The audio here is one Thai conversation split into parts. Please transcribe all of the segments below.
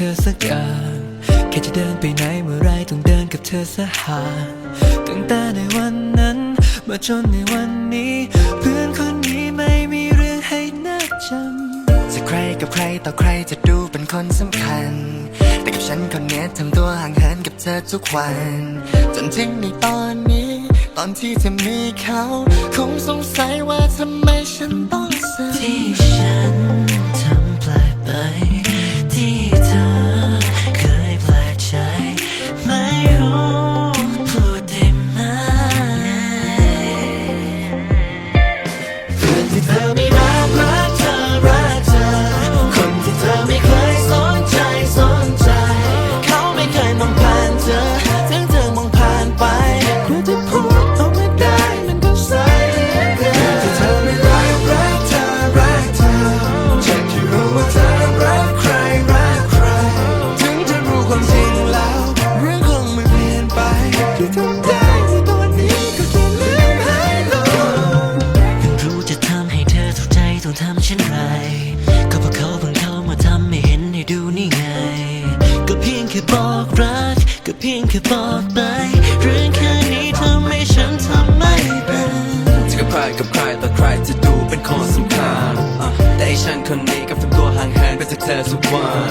เธอสักอย่างแค่จะเดินไปไหนเมื่อไรต้องเดินกับเธอสหาตั้งแต่ในวันนั้น มาจนในวันนี้ เพื่อนคน ต่อใครจะดูเป็นคนสำคัญ แต่กับฉันคนนี้ทำตัวห่างเหินกับเธอทุกวัน จนถึงในตอนนี้ ตอนที่เธอมีเขา คงสงสัยว่าทำไมฉันต้องเสียที่ฉัน ก็เพียงแค่บอกรัก ก็เพียงแค่บอกไปเรื่องแค่นี้ทำให้ฉันทำไม่เป็นจะกับใครกับใครต่อใครจะดูเป็นคนสำคัญแต่ไอฉันคนนี้ก็ทำตัวห่างเหินไปจากเธอทุกวัน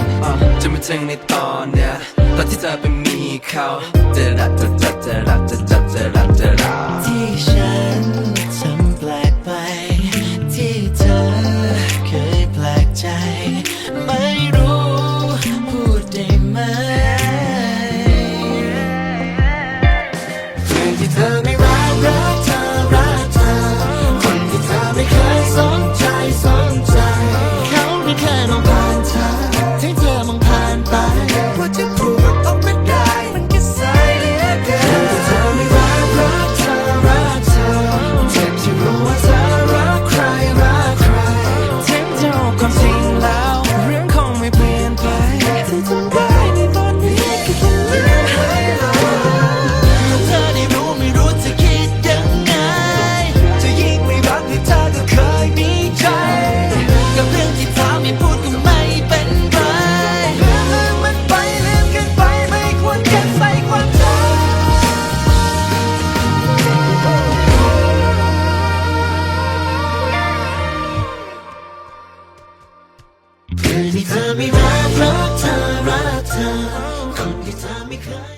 จะมาถึงในตอนเนี้ยตอนที่เธอไปมีเขาจะรักจะจัดจะรักจะจัดจะรักจะรักที่ฉัน you tell me คนที่เธอไม่รักรักเธอรักเธอคนที่เธอไม่เคย